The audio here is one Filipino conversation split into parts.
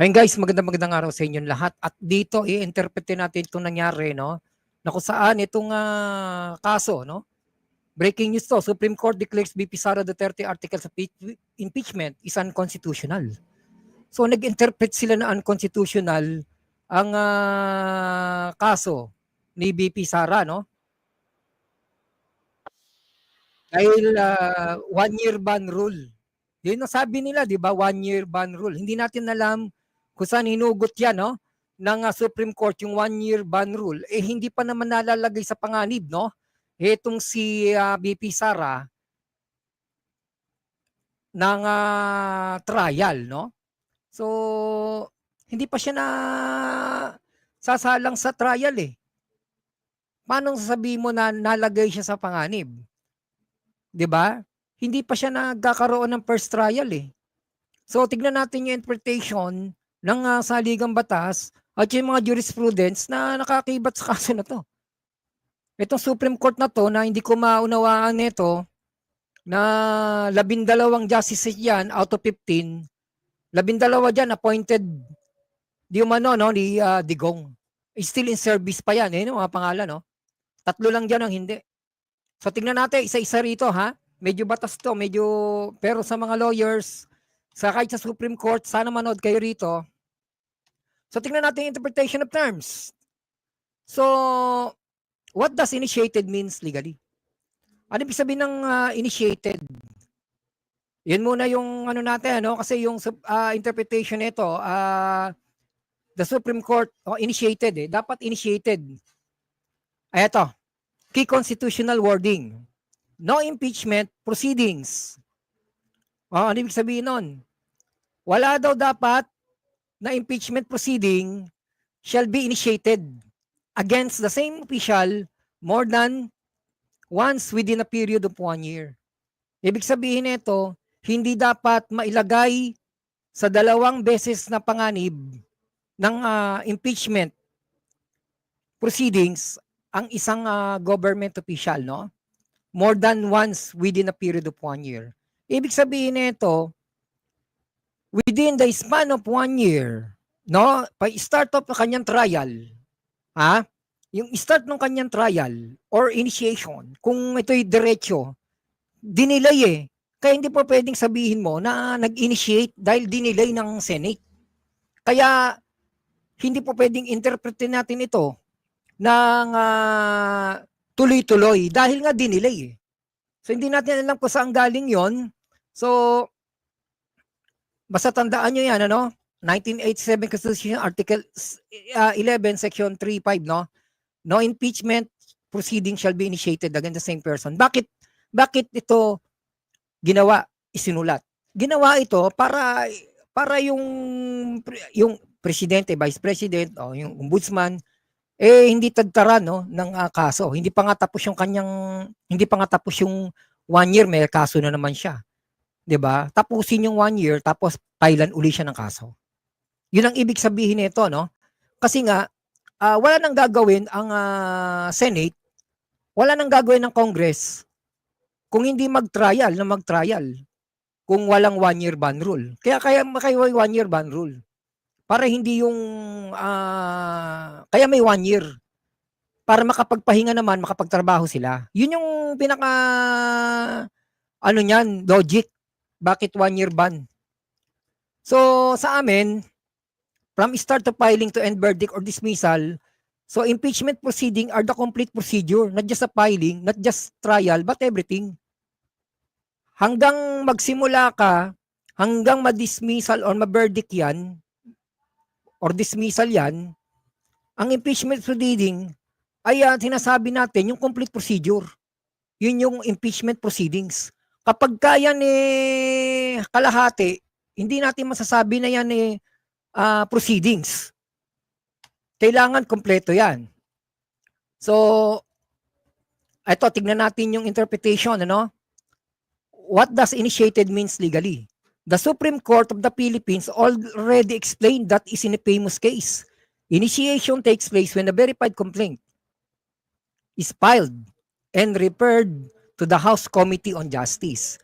Ayun guys, magandang magandang araw sa inyong lahat. At dito i-interpretin natin itong nangyari, no? Na kung saan itong ah, kaso, no? Breaking news to, Supreme Court declares BP Sara Duterte articles of impe- impeachment is unconstitutional. So nag-interpret sila na unconstitutional ang ah, kaso ni BP Sara, no? Dahil ah, one year ban rule. Yun ang sabi nila, di ba? One year ban rule. Hindi natin alam kung saan hinugot yan, no? ng ah, Supreme Court yung one year ban rule, eh hindi pa naman nalalagay sa panganib, no? Itong si ah, BP Sara ng ah, trial, no? So, hindi pa siya na sasalang sa trial eh. Paano sasabihin mo na nalagay siya sa panganib? 'Di ba? Hindi pa siya nagkakaroon ng first trial eh. So, tignan natin yung interpretation ng ah, saligang batas at yung mga jurisprudence na nakakibat sa kaso na to. Itong Supreme Court na to na hindi ko maunawaan nito na labindalawang justices yan out of 15, labindalawa dyan appointed di umano no, ni ah, Digong. Still in service pa yan, eh, no, mga pangalan, no? Tatlo lang dyan ang hindi. So tingnan natin, isa-isa rito, ha? Medyo batas to, medyo, pero sa mga lawyers, sa kahit sa Supreme Court, sana manood kayo rito. So tingnan natin yung interpretation of terms. So, what does initiated means legally? Ano ibig sabihin ng ah, initiated? Yun muna yung ano natin, ano? Kasi yung ah, interpretation nito, ah, the Supreme Court, oh, initiated eh. Dapat initiated. Ay, ito. Key constitutional wording. No impeachment proceedings. Oh, ano ibig sabihin nun? Wala daw dapat na impeachment proceeding shall be initiated against the same official more than once within a period of one year. Ibig sabihin nito, hindi dapat mailagay sa dalawang beses na panganib ng ah, impeachment proceedings ang isang ah, government official, no? More than once within a period of one year. Ibig sabihin nito, within the span of one year, no, pa start of the kanyang trial, ha? Yung start ng kanyang trial or initiation, kung ito'y diretso, dinelay eh. Kaya hindi po pwedeng sabihin mo na nag-initiate dahil dinelay ng Senate. Kaya hindi po pwedeng interpretin natin ito ng ah, tuloy-tuloy dahil nga dinelay eh. So hindi natin alam kung saan galing yon. So, basta tandaan nyo yan, ano? 1987 Constitution Article uh, 11 Section 3.5, no? No impeachment proceeding shall be initiated against the same person. Bakit bakit ito ginawa, isinulat? Ginawa ito para para yung yung presidente, vice president o yung ombudsman eh hindi tagtaran no ng ah, kaso. Hindi pa nga tapos yung kanyang hindi pa nga tapos yung one year may kaso na naman siya. 'Di ba? Tapusin yung one year tapos Thailand uli siya ng kaso. Yun ang ibig sabihin nito, no? Kasi nga ah, wala nang gagawin ang ah, Senate, wala nang gagawin ng Congress kung hindi mag-trial na mag-trial kung walang one year ban rule. Kaya kaya kayo one year ban rule para hindi yung ah, kaya may one year para makapagpahinga naman makapagtrabaho sila yun yung pinaka ano niyan logic bakit one year ban so sa amin from start to filing to end verdict or dismissal so impeachment proceeding are the complete procedure not just a filing not just trial but everything hanggang magsimula ka hanggang ma-dismissal or ma-verdict yan or dismissal yan, ang impeachment proceeding ay ah, sinasabi natin yung complete procedure. Yun yung impeachment proceedings. Kapag kaya eh kalahati, hindi natin masasabi na yan eh ah, proceedings. Kailangan kompleto yan. So, eto, tignan natin yung interpretation, ano? What does initiated means legally? The Supreme Court of the Philippines already explained that is in a famous case. Initiation takes place when a verified complaint is filed and referred to the House Committee on Justice.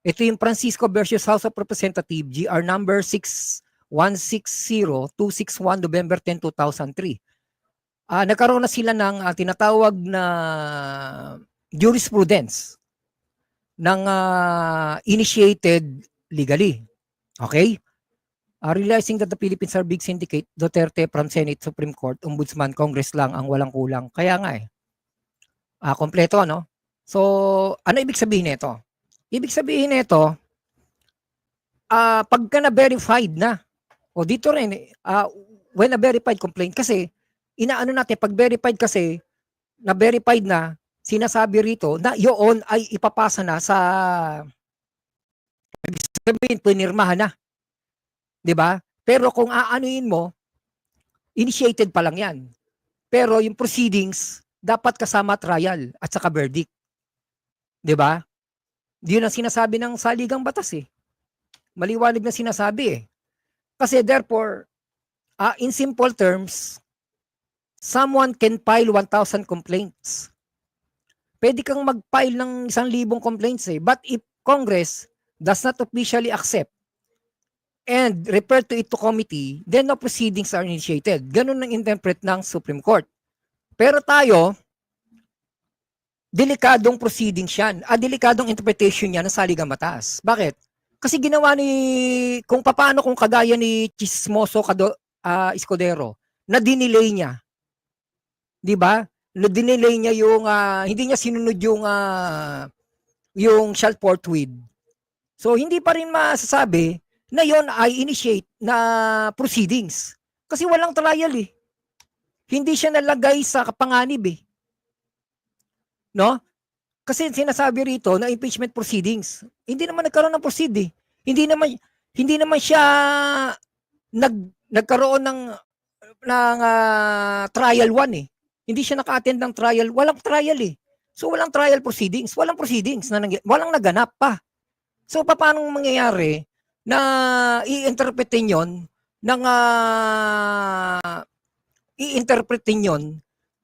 Ito yung Francisco versus House of Representatives, GR number 160261 November 10, 2003. Ah, nagkaroon na sila ng ah, tinatawag na jurisprudence ng ah, initiated legally. Okay? Ah, realizing that the Philippines are big syndicate, Duterte from Senate, Supreme Court, Ombudsman, Congress lang ang walang kulang. Kaya nga eh. Ah, kompleto no? So, ano ibig sabihin nito? Ibig sabihin nito, ah pagka na-verified na, o dito rin, ah, when a verified complaint, kasi, inaano natin, pag verified kasi, na-verified na, sinasabi rito na yun ay ipapasa na sa, ibig sabihin, pinirmahan na. ba? Pero kung aanuin mo, initiated pa lang yan. Pero yung proceedings, dapat kasama trial at saka verdict. 'Di ba? Yun ang sinasabi ng saligang batas eh. Maliwanag na sinasabi eh. Kasi therefore, ah, in simple terms, someone can file 1,000 complaints. Pwede kang mag-file ng isang libong complaints eh. But if Congress does not officially accept and refer to it to committee, then no proceedings are initiated. Ganun ang interpret ng Supreme Court. Pero tayo, delikadong proceedings yan. Ah, delikadong interpretation yan ng saligang batas. Bakit? Kasi ginawa ni, kung paano kung kagaya ni Chismoso Kado, ah, Escudero, na dinelay niya. Di ba? Na dinelay niya yung, ah, hindi niya sinunod yung, ah, yung shall forthwith. So, hindi pa rin masasabi na yon ay initiate na proceedings. Kasi walang trial eh. Hindi siya nalagay sa kapanganib eh. No? Kasi sinasabi rito na impeachment proceedings. Hindi naman nagkaroon ng proceed eh. Hindi naman hindi naman siya nag nagkaroon ng ng ah, trial one eh. Hindi siya naka-attend ng trial, walang trial eh. So walang trial proceedings, walang proceedings na nangy- walang naganap pa. So paano mangyayari na i-interpretin yon ng ah, i-interpretin yon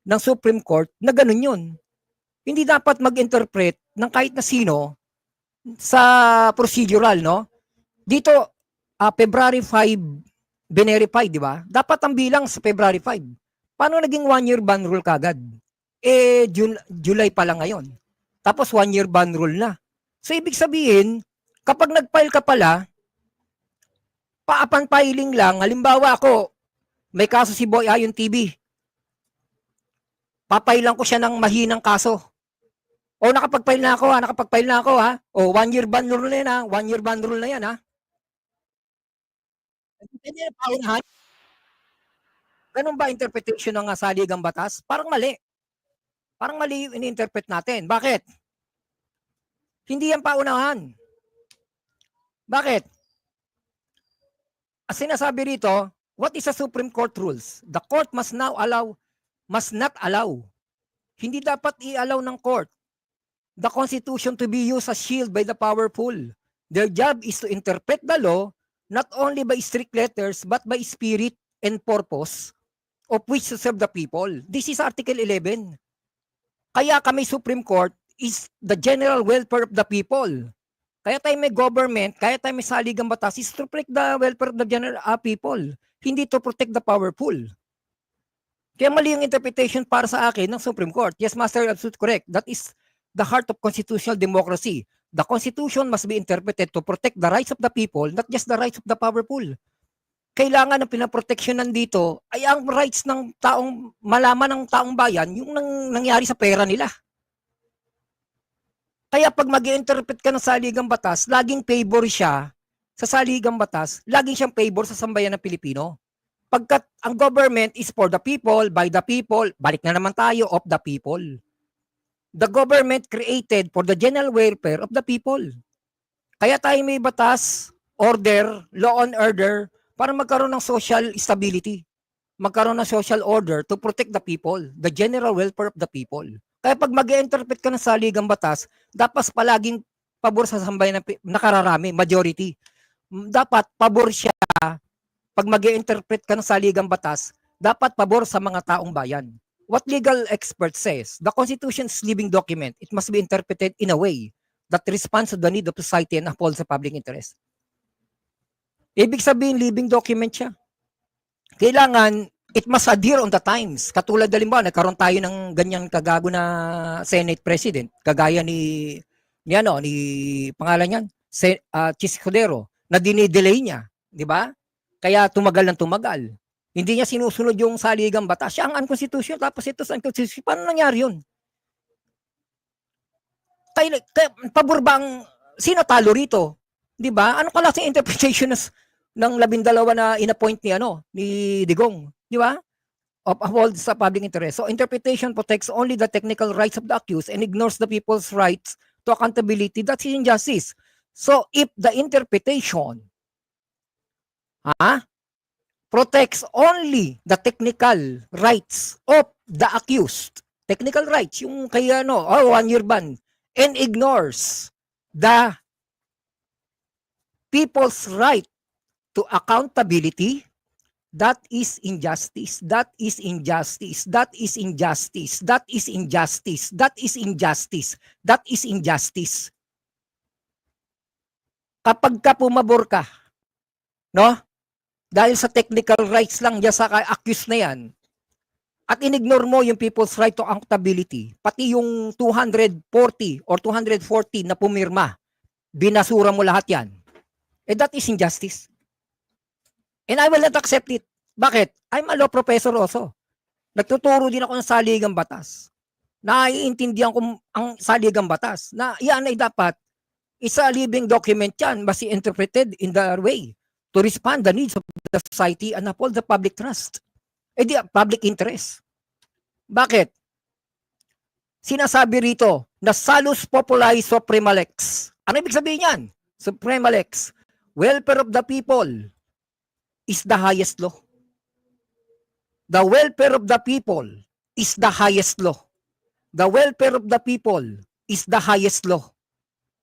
ng Supreme Court na ganun yun. Hindi dapat mag-interpret ng kahit na sino sa procedural, no? Dito, ah, February 5, verify, di ba? Dapat ang bilang sa February 5. Paano naging one-year ban rule kagad? Eh, Jun- July pa lang ngayon. Tapos one-year ban rule na. So, ibig sabihin, kapag nag-file ka pala, paapan filing lang, halimbawa ako, may kaso si Boy Ayon TV. Papailan ko siya ng mahinang kaso. O nakapag-file na ako ha, nakapag-file na ako ha. O one year ban rule na yan ha, one year ban rule na yan ha. Paunahan. Ganun ba interpretation ng ah, saligang batas? Parang mali. Parang mali yung ini-interpret natin. Bakit? Hindi yan paunahan. Bakit? As sinasabi rito, what is a Supreme Court rules? The court must now allow, must not allow. Hindi dapat i-allow ng court the Constitution to be used as shield by the powerful. Their job is to interpret the law not only by strict letters but by spirit and purpose of which to serve the people. This is Article 11. Kaya kami Supreme Court is the general welfare of the people. Kaya tayo may government, kaya tayo may saligang batas is to protect the welfare of the general uh, people, hindi to protect the powerful. Kaya mali yung interpretation para sa akin ng Supreme Court. Yes, Master, absolute correct. That is the heart of constitutional democracy. The Constitution must be interpreted to protect the rights of the people, not just the rights of the powerful. Kailangan ng pinaproteksyonan dito ay ang rights ng taong malaman ng taong bayan yung nang, nangyari sa pera nila. Kaya pag mag interpret ka ng saligang batas, laging favor siya sa saligang batas, laging siyang favor sa sambayan ng Pilipino. Pagkat ang government is for the people, by the people, balik na naman tayo, of the people the government created for the general welfare of the people. Kaya tayo may batas, order, law and order para magkaroon ng social stability. Magkaroon ng social order to protect the people, the general welfare of the people. Kaya pag mag interpret ka ng saligang batas, dapat palaging pabor sa sambayan ng pi- nakararami, majority. Dapat pabor siya pag mag interpret ka ng saligang batas, dapat pabor sa mga taong bayan what legal expert says, the Constitution is living document. It must be interpreted in a way that responds to the need of society and upholds the public interest. Ibig sabihin, living document siya. Kailangan, it must adhere on the times. Katulad halimbawa, nagkaroon tayo ng ganyan kagago na Senate President, kagaya ni, ni ano, ni, pangalan niyan, Se, uh, Chis Escudero, na dinidelay niya, di ba? Kaya tumagal ng tumagal. Hindi niya sinusunod yung saligang batas. Siya ang unconstitutional, tapos ito sa unconstitutional. Paano nangyari yun? Kaya, kaya pabor sino talo rito? Di ba? Ano klaseng interpretation ng labindalawa na inappoint ni ano, ni Digong? Di ba? Of upholds sa public interest. So interpretation protects only the technical rights of the accused and ignores the people's rights to accountability. That's injustice. So if the interpretation ha, protects only the technical rights of the accused, technical rights, yung kay ano, oh, one year ban, and ignores the people's right to accountability, that is injustice. That is injustice. That is injustice. That is injustice. That is injustice. That is injustice. Kapag ka pumabor ka, no? Dahil sa technical rights lang diyan sa accused na yan, at inignore mo yung people's right to accountability, pati yung 240 or 240 na pumirma, binasura mo lahat yan. Eh that is injustice. And I will not accept it. Bakit? I'm a law professor also. Nagtuturo din ako ng saligang batas. Naiintindihan ko ang saligang batas na yan ay dapat isa living document yan must be interpreted in the way to respond the needs of the society and uphold the public trust. Eh di, public interest. Bakit? Sinasabi rito na salus populi suprema lex. Ano ibig sabihin yan? Suprema lex. Welfare of the people is the highest law. The welfare of the people is the highest law. The welfare of the people is the highest law.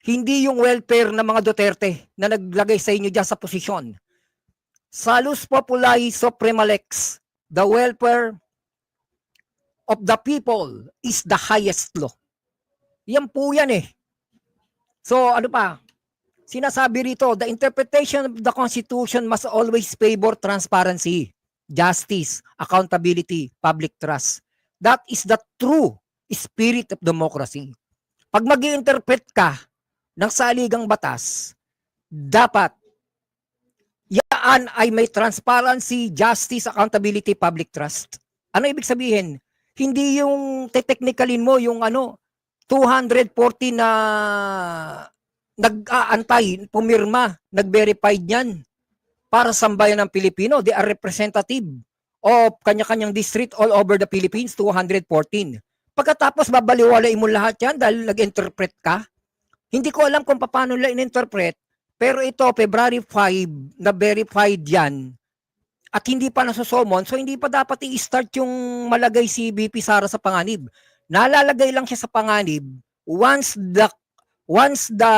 Hindi yung welfare ng mga Duterte na naglagay sa inyo dyan sa posisyon. Salus populi suprema lex. The welfare of the people is the highest law. Yan po yan eh. So ano pa? Sinasabi rito, the interpretation of the Constitution must always favor transparency, justice, accountability, public trust. That is the true spirit of democracy. Pag mag interpret ka ng saligang batas, dapat yaan ay may transparency, justice, accountability, public trust. Ano ibig sabihin? Hindi yung technicalin mo yung ano 240 na nag-aantay, pumirma, nag-verified yan para sambayan ng Pilipino. They are representative of kanya-kanyang district all over the Philippines, 214. Pagkatapos babaliwalain mo lahat yan dahil nag-interpret ka. Hindi ko alam kung paano nila in-interpret, pero ito, February 5, na verified yan, at hindi pa nasusomon, so hindi pa dapat i-start yung malagay si BP Sara sa panganib. Nalalagay lang siya sa panganib once the once the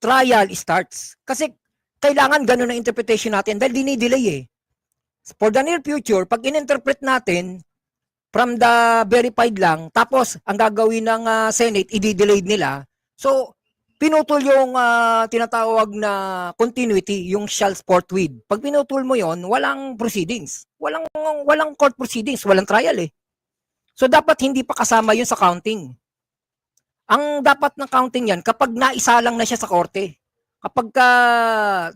trial starts. Kasi kailangan ganun ang interpretation natin dahil dinidelay eh. For the near future, pag in-interpret natin from the verified lang, tapos ang gagawin ng uh, Senate, i-delay nila. So, pinutol yung uh, tinatawag na continuity, yung shall forthwith. Pag pinutol mo yon, walang proceedings. Walang walang court proceedings, walang trial eh. So dapat hindi pa kasama yun sa counting. Ang dapat ng counting yan kapag naisalang na siya sa korte. Kapag ka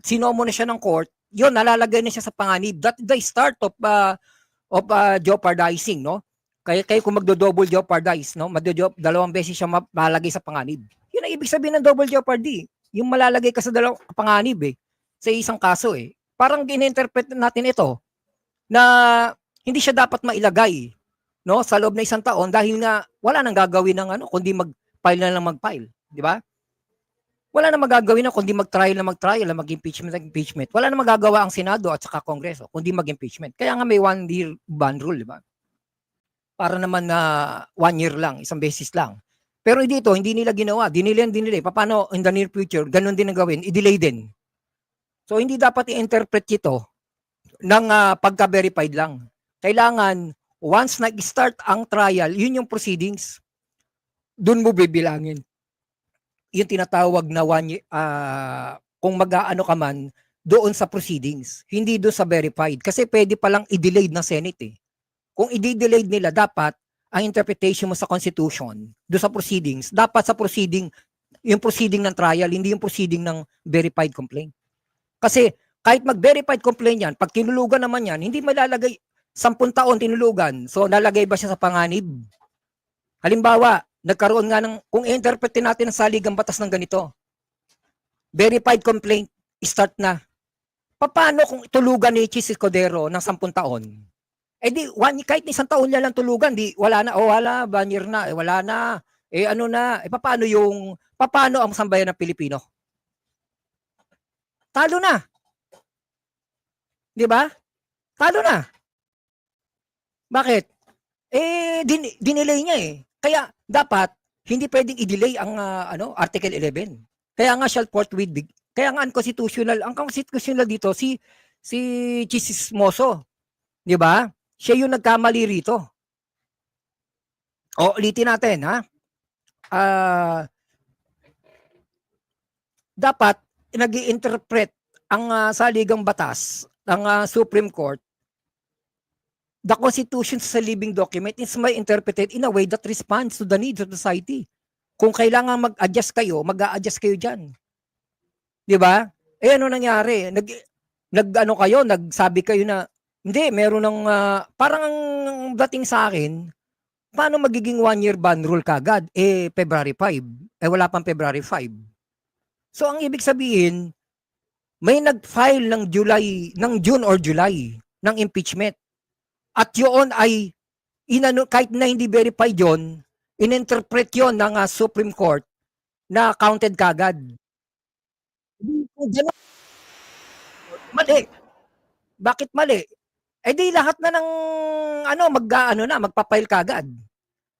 sinomo na siya ng court, yun nalalagay na siya sa panganib. That the start of uh, of uh, jeopardizing, no? Kaya kayo kung magdo-double jeopardize, no? Magdo dalawang beses siya malagay sa panganib. Yun ang ibig sabihin ng double jeopardy. Yung malalagay ka sa dalawang panganib eh, sa isang kaso eh. Parang gininterpret natin ito na hindi siya dapat mailagay no sa loob ng isang taon dahil nga wala nang gagawin ng ano kundi mag-file na lang mag-file, di ba? Wala nang magagawin na kundi mag-trial na mag-trial na mag-impeachment na impeachment. Wala nang magagawa ang Senado at saka Kongreso kundi mag-impeachment. Kaya nga may one year ban rule, di ba? Para naman na one year lang, isang beses lang. Pero dito, hindi nila ginawa. Dinilay, dinilay. Paano in the near future, ganun din ang gawin, i-delay din. So, hindi dapat i-interpret ito ng uh, pagka-verified lang. Kailangan, once nag-start ang trial, yun yung proceedings. Doon mo bibilangin. Yung tinatawag na one, uh, kung mag-ano ka man, doon sa proceedings, hindi doon sa verified. Kasi pwede palang i-delayed ng Senate eh. Kung i-delayed nila, dapat ang interpretation mo sa Constitution, doon sa proceedings, dapat sa proceeding, yung proceeding ng trial, hindi yung proceeding ng verified complaint. Kasi kahit mag-verified complaint yan, pag tinulugan naman yan, hindi malalagay, sampung taon tinulugan, so nalagay ba siya sa panganib? Halimbawa, nagkaroon nga ng, kung i-interpretin natin ang saligang batas ng ganito, verified complaint, start na. Paano kung tulugan ni Chis Escudero ng sampung taon? Eh di, one, kahit isang taon niya lang tulugan, di, wala na, oh wala, banyer na, eh wala na, eh ano na, eh paano yung, paano ang sambayan ng Pilipino? Talo na. Di ba? Talo na. Bakit? Eh, din, dinelay niya eh. Kaya, dapat, hindi pwedeng i-delay ang ah, ano, Article 11. Kaya nga shall forthwith be, kaya nga unconstitutional, ang constitutional dito, si, si Chismoso. Di ba? Siya yung nagkamali rito. O, ulitin natin, ha? Ah, dapat, nag interpret ang ah, saligang batas ng ah, Supreme Court the Constitution sa living document is may interpreted in a way that responds to the needs of society. Kung kailangan mag-adjust kayo, mag-a-adjust kayo dyan. Di ba? Eh ano nangyari? Nag, nag ano kayo, nagsabi kayo na, hindi, meron ng, ah, parang ang dating sa akin, paano magiging one year ban rule kagad? Eh, February 5. Eh, wala pang February 5. So, ang ibig sabihin, may nag-file ng July, ng June or July, ng impeachment. At yun ay, inano, kahit na hindi verified yun, ininterpret yun ng ah, Supreme Court na counted kagad. Mali. Bakit mali? Eh di lahat na ng ano mag ano na magpapail kagad.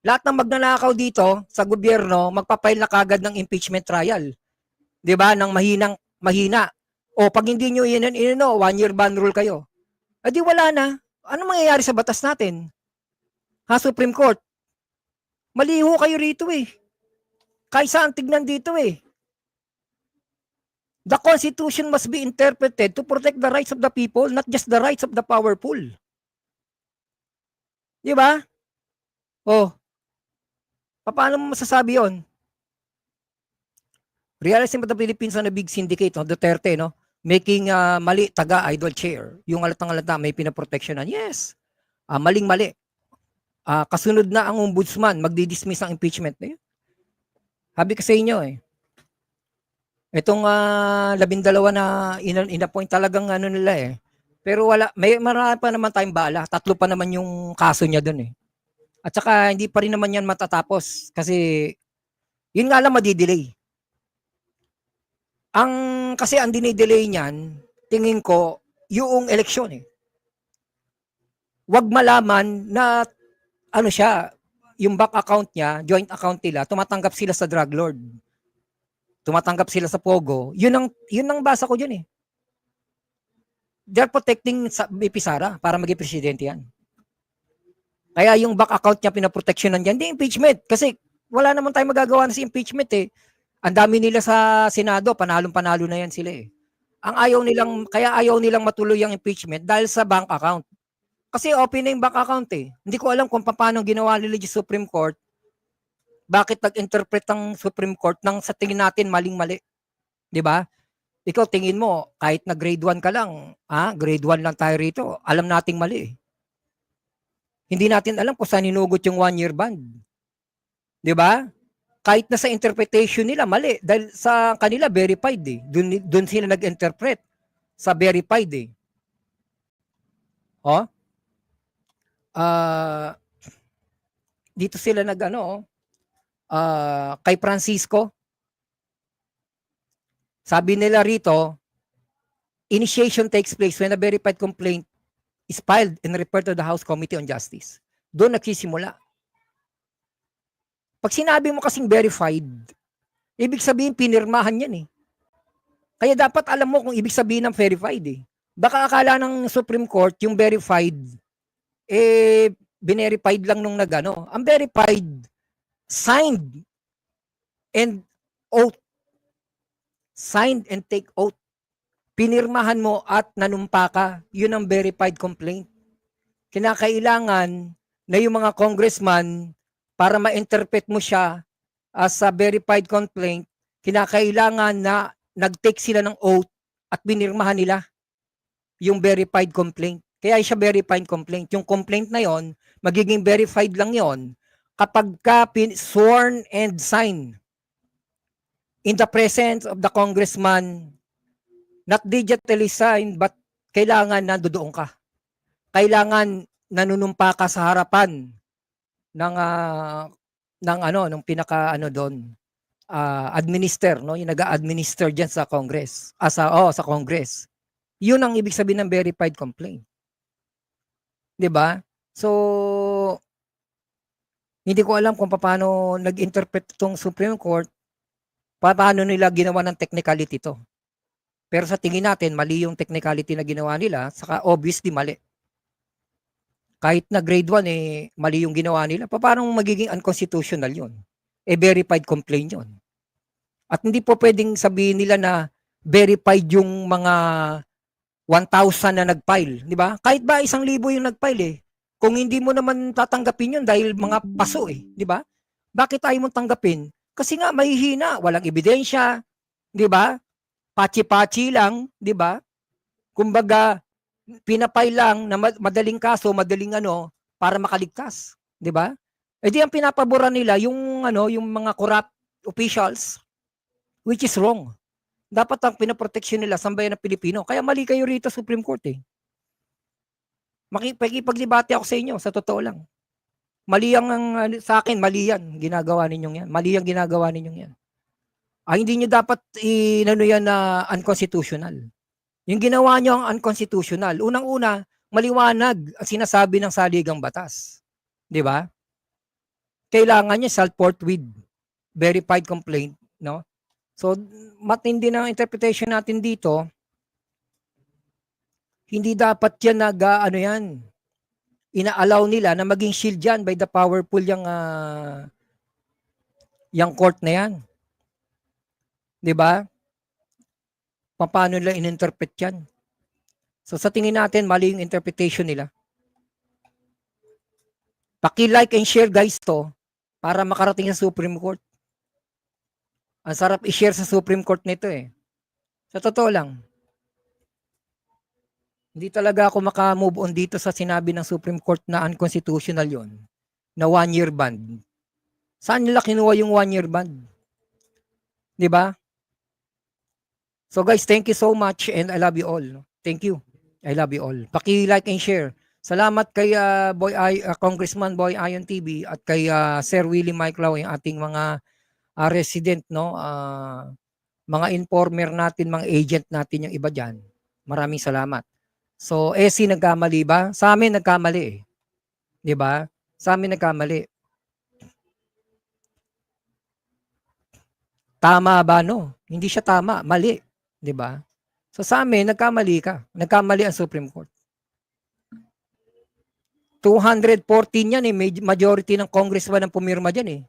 Lahat ng magnanakaw dito sa gobyerno magpapail na kagad ng impeachment trial. 'Di ba? Nang mahinang mahina. O pag hindi niyo inan inano, one year ban rule kayo. Eh di wala na. Ano mangyayari sa batas natin? Ha, Supreme Court? Maliho kayo rito eh. Kaysa ang tignan dito eh. The Constitution must be interpreted to protect the rights of the people, not just the rights of the powerful. Di ba? Oh. Paano mo masasabi yon? Realizing the Philippines on a big syndicate, no? Duterte, no? Making uh, mali taga idol chair. Yung alatang alata may pinaproteksyonan. Yes. Ah, maling-mali. Ah, kasunod na ang ombudsman, magdi-dismiss ang impeachment na yun. Sabi ko sa inyo eh. Itong uh, labindalawa na ina- inapoint talagang ano nila eh. Pero wala, may marami pa naman tayong bala. Tatlo pa naman yung kaso niya doon eh. At saka hindi pa rin naman yan matatapos kasi yun nga lang madidelay. Ang kasi ang dinidelay niyan, tingin ko, yung eleksyon eh. Huwag malaman na ano siya, yung bank account niya, joint account nila, tumatanggap sila sa drug lord. Tumatanggap sila sa Pogo. Yun ang yun ang basa ko diyan eh. They're protecting sa BP Sara para maging presidente yan. Kaya yung bank account niya pinaproteksyonan diyan, di impeachment kasi wala naman tayong magagawa na sa impeachment eh. Ang dami nila sa Senado, panalong-panalo na yan sila eh. Ang ayaw nilang, kaya ayaw nilang matuloy ang impeachment dahil sa bank account. Kasi open na yung bank account eh. Hindi ko alam kung paano ginawa nila yung Supreme Court. Bakit nag-interpret ang Supreme Court ng sa tingin natin maling-mali. 'Di ba? Ikaw tingin mo, kahit na grade 1 ka lang, ah, grade 1 lang tayo rito, alam nating mali. Hindi natin alam kung saan hinugot yung one year ban. 'Di ba? Kahit na sa interpretation nila, mali. Dahil sa kanila, verified eh. Doon, doon sila nag-interpret sa verified eh. Oh? Ah, dito sila nag ano, ah, kay Francisco. Sabi nila rito, initiation takes place when a verified complaint is filed and referred to the House Committee on Justice. Doon nagsisimula. Pag sinabi mo kasing verified, ibig sabihin pinirmahan yan eh. Kaya dapat alam mo kung ibig sabihin ng verified eh. Baka akala ng Supreme Court yung verified, eh, binerified lang nung nagano. Ang verified, signed and oath. Signed and take oath. pinirmahan mo at nanumpa ka, yun ang verified complaint. Kinakailangan na yung mga congressman, para ma-interpret mo siya as a verified complaint, kinakailangan na nag-take sila ng oath at binirmahan nila yung verified complaint. Kaya siya verified complaint. Yung complaint na yon magiging verified lang yon kapag ka sworn and signed in the presence of the congressman, not digitally signed, but kailangan nandoon ka. Kailangan nanunumpa ka sa harapan ng ah, ng ano ng pinaka ano doon ah, administer no? Yung nag-administer diyan sa Congress ah, sa oh sa Congress. Yun ang ibig sabihin ng verified complaint. 'di ba? So hindi ko alam kung paano nag-interpret itong Supreme Court pa- paano nila ginawa ng technicality to pero sa tingin natin mali yung technicality na ginawa nila saka obviously mali kahit na grade 1 eh mali yung ginawa nila, pa- paano magiging unconstitutional 'yon? Eh verified complaint 'yon. At hindi po pwedeng sabihin nila na verified yung mga 1,000 na nag-file, di ba? Kahit ba isang libo yung nag-file eh. Kung hindi mo naman tatanggapin yun dahil mga paso eh, di ba? Bakit ayaw mong tanggapin? Kasi nga mahihina, walang ebidensya, di ba? Pachi-pachi lang, di ba? Kumbaga, pinapay lang na ma- madaling kaso, madaling ano, para makaligtas, 'di ba? Eh di ang pinapabura nila yung ano, yung mga corrupt officials which is wrong. Dapat ang pinaproteksyon nila sambayan ng Pilipino. Kaya mali kayo rito Supreme Court eh. Makipaglibati ako sa inyo, sa totoo lang. Mali ang, ang ano, sa akin, mali yan. Ginagawa ninyong yan. Mali ang ginagawa ninyong yan. Ah, hindi nyo dapat inano yan na unconstitutional. Yung ginawa nyo ang unconstitutional. Unang-una, maliwanag ang sinasabi ng saligang batas. Di ba? Kailangan niya self-port with verified complaint, no? So, matindi na interpretation natin dito. Hindi dapat yan nag, ah, ano yan, ina-allow nila na maging shield yan by the powerful yung, ah, yung court na yan. Di ba? paano nila in-interpret yan. So sa tingin natin, mali yung interpretation nila. Paki-like and share guys to para makarating sa Supreme Court. Ang sarap i-share sa Supreme Court nito eh. Sa totoo lang. Hindi talaga ako maka-move on dito sa sinabi ng Supreme Court na unconstitutional yon na one-year ban. Saan nila kinuha yung one-year ban? Di ba? So guys, thank you so much and I love you all. Thank you. I love you all. Paki-like and share. Salamat kay ah, Boy I, ah, Congressman Boy Ion TV at kay ah, Sir Willie Mike Lau, yung ating mga ah, resident no, ah, mga informer natin, mga agent natin yung iba diyan. Maraming salamat. So, eh si nagkamali ba? Sa amin nagkamali eh. 'Di ba? Sa amin nagkamali. Tama ba no? Hindi siya tama, mali. 'di ba? So sa amin, nagkamali ka. Nagkamali ang Supreme Court. 214 yan eh, majority ng congressman ang pumirma diyan eh.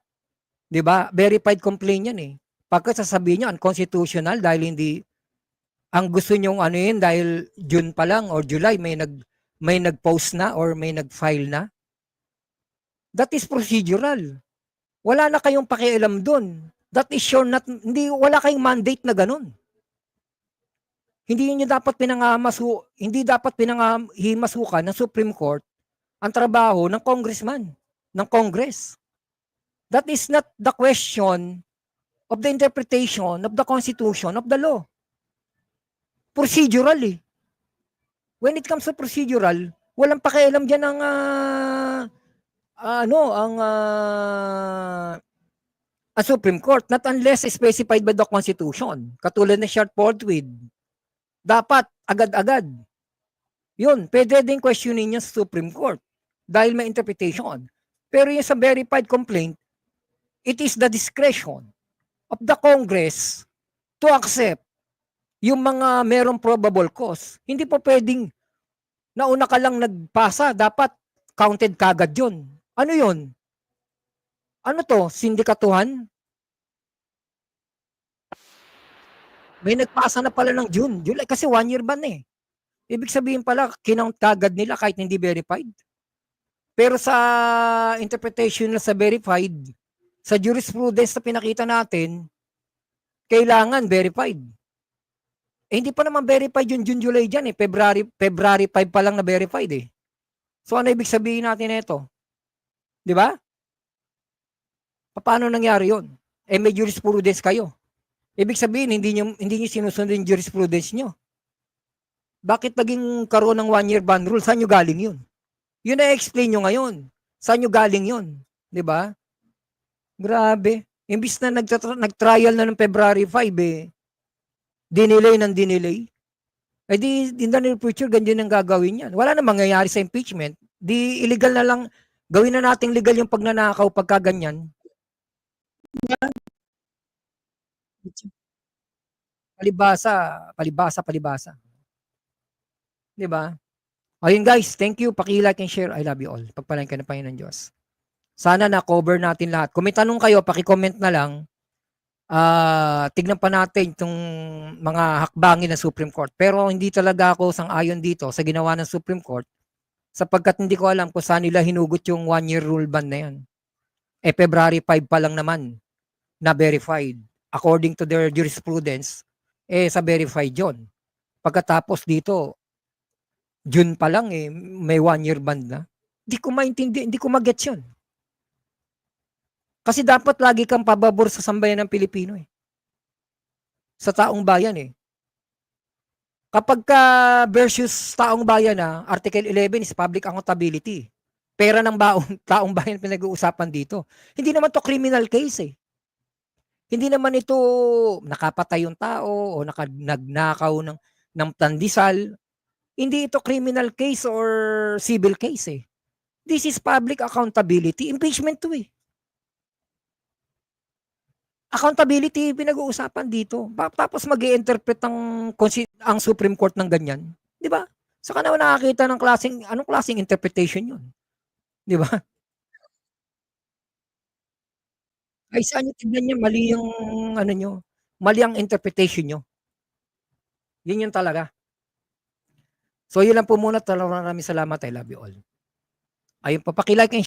'Di ba? Verified complaint yan eh. Pagka sasabihin niyo unconstitutional dahil hindi ang gusto niyo ano yun dahil June pa lang or July may nag may nag-post na or may nag-file na. That is procedural. Wala na kayong pakialam doon. That is your not hindi wala kayong mandate na ganun. Hindi niyo dapat pinangamasu hindi dapat pinanghimasukan ng Supreme Court ang trabaho ng congressman, ng Congress. That is not the question of the interpretation of the Constitution of the law. Procedural eh. When it comes to procedural, walang pakialam diyan ang ah, ano, ang ah, ang Supreme Court not unless specified by the Constitution. Katulad ng short forthwith. Dapat agad-agad. Yun, pwede din questionin niya sa Supreme Court dahil may interpretation. Pero yung sa verified complaint, it is the discretion of the Congress to accept yung mga merong probable cause. Hindi po pwedeng nauna ka lang nagpasa, dapat counted kagad yun. Ano yun? Ano to? Sindikatuhan? May nagpasa na pala ng June, July kasi one year ban eh. Ibig sabihin pala kinount kagad nila kahit hindi verified. Pero sa interpretation na sa verified, sa jurisprudence na pinakita natin, kailangan verified. Eh, hindi pa naman verified yung June, July dyan eh. February, February 5 pa lang na verified eh. So ano ibig sabihin natin nito? Di ba? Paano nangyari yon? Eh may jurisprudence kayo. Ibig sabihin, hindi nyo, hindi nyo sinusunod yung jurisprudence nyo. Bakit naging karoon ng one year ban rule? Saan nyo galing yun? Yun na explain nyo ngayon. Saan nyo galing yun? Di ba? Grabe. Imbis na nag-trial na ng February 5 eh. Dinelay ng dinelay. Eh di, in the near future, ganyan ang gagawin yan. Wala na mangyayari sa impeachment. Di illegal na lang, gawin na nating legal yung pagnanakaw pagka ganyan. Palibasa, palibasa, palibasa. Di ba? Ayun guys, thank you. Paki-like and share. I love you all. Pagpalain ka ng Diyos. Sana na-cover natin lahat. Kung may tanong kayo, paki-comment na lang. Ah, tignan pa natin itong mga hakbangin ng Supreme Court. Pero hindi talaga ako sang-ayon dito sa ginawa ng Supreme Court sapagkat hindi ko alam kung saan nila hinugot yung one-year rule ban na yan. Eh, February 5 pa lang naman na verified. According to their jurisprudence, eh, sa verified yon. Pagkatapos dito, June pa lang eh, may one-year ban na. Hindi ko maintindihan, hindi ko magets yun. Kasi dapat lagi kang pababor sa sambayan ng Pilipino eh. Sa taong bayan eh. Kapag ka versus taong bayan na, Article 11 is public accountability. Pera ng baong, taong bayan pinag-uusapan dito. Hindi naman to criminal case eh. Hindi naman ito nakapatay yung tao o naka, nagnakaw ng, ng tandisal. Hindi ito criminal case or civil case eh. This is public accountability. Impeachment to eh accountability pinag-uusapan dito. Tapos mag interpret consi- ang Supreme Court ng ganyan. Di ba? Saka naman nakakita ng klaseng, anong klaseng interpretation yun? Di ba? Ay, saan nyo tignan nyo, mali yung, ano nyo, mali ang interpretation nyo. Yun yung talaga. So, yun lang po muna. Talagang maraming salamat. I love you all. Ayun, papakilike and